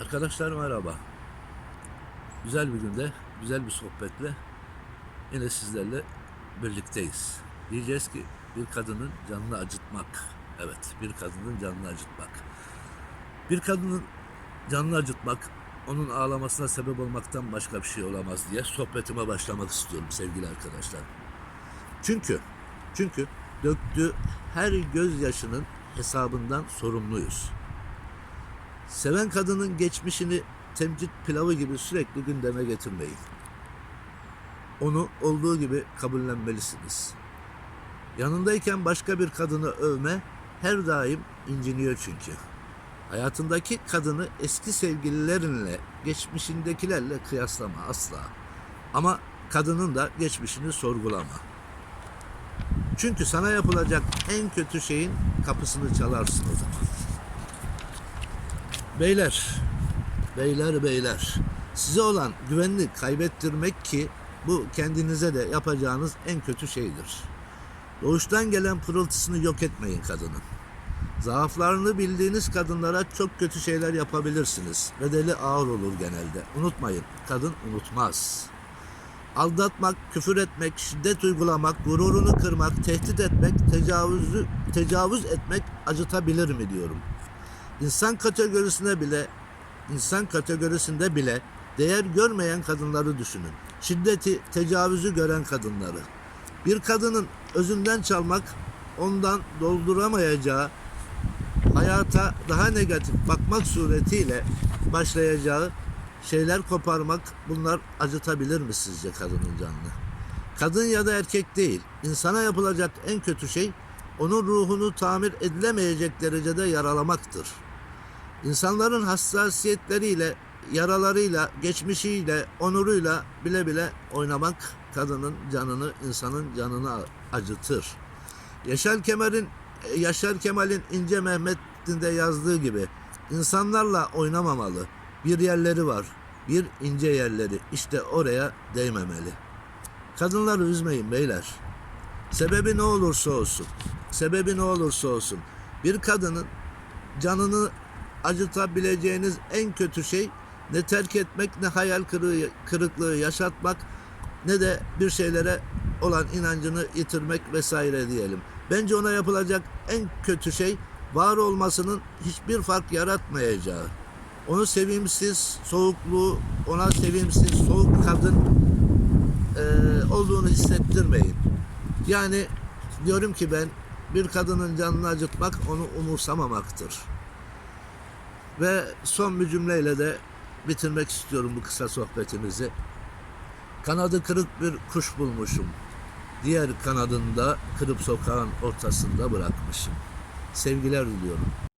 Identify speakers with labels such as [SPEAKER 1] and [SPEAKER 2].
[SPEAKER 1] Arkadaşlar merhaba. Güzel bir günde, güzel bir sohbetle yine sizlerle birlikteyiz. Diyeceğiz ki bir kadının canını acıtmak. Evet, bir kadının canını acıtmak. Bir kadının canını acıtmak, onun ağlamasına sebep olmaktan başka bir şey olamaz diye sohbetime başlamak istiyorum sevgili arkadaşlar. Çünkü, çünkü döktüğü her gözyaşının hesabından sorumluyuz. Seven kadının geçmişini temcit pilavı gibi sürekli gündeme getirmeyin. Onu olduğu gibi kabullenmelisiniz. Yanındayken başka bir kadını övme her daim inciniyor çünkü. Hayatındaki kadını eski sevgililerinle, geçmişindekilerle kıyaslama asla. Ama kadının da geçmişini sorgulama. Çünkü sana yapılacak en kötü şeyin kapısını çalarsın o zaman. Beyler, beyler beyler, size olan güvenini kaybettirmek ki bu kendinize de yapacağınız en kötü şeydir. Doğuştan gelen pırıltısını yok etmeyin kadının. Zaaflarını bildiğiniz kadınlara çok kötü şeyler yapabilirsiniz. Bedeli ağır olur genelde. Unutmayın, kadın unutmaz. Aldatmak, küfür etmek, şiddet uygulamak, gururunu kırmak, tehdit etmek, tecavüzü, tecavüz etmek acıtabilir mi diyorum. İnsan kategorisine bile insan kategorisinde bile değer görmeyen kadınları düşünün. Şiddeti, tecavüzü gören kadınları. Bir kadının özünden çalmak ondan dolduramayacağı hayata daha negatif bakmak suretiyle başlayacağı şeyler koparmak bunlar acıtabilir mi sizce kadının canını? Kadın ya da erkek değil. insana yapılacak en kötü şey onun ruhunu tamir edilemeyecek derecede yaralamaktır. İnsanların hassasiyetleriyle, yaralarıyla, geçmişiyle, onuruyla bile bile oynamak kadının canını, insanın canını acıtır. Yaşar Kemal'in Yaşar Kemal'in İnce Mehmet'inde yazdığı gibi insanlarla oynamamalı. Bir yerleri var. Bir ince yerleri. İşte oraya değmemeli. Kadınları üzmeyin beyler. Sebebi ne olursa olsun. Sebebi ne olursa olsun. Bir kadının canını acıtabileceğiniz en kötü şey ne terk etmek ne hayal kırıklığı yaşatmak ne de bir şeylere olan inancını yitirmek vesaire diyelim. Bence ona yapılacak en kötü şey var olmasının hiçbir fark yaratmayacağı. Onu sevimsiz, soğukluğu, ona sevimsiz, soğuk kadın eee, olduğunu hissettirmeyin. Yani diyorum ki ben bir kadının canını acıtmak onu umursamamaktır. Ve son bir cümleyle de bitirmek istiyorum bu kısa sohbetimizi. Kanadı kırık bir kuş bulmuşum. Diğer kanadını da kırıp sokağın ortasında bırakmışım. Sevgiler diliyorum.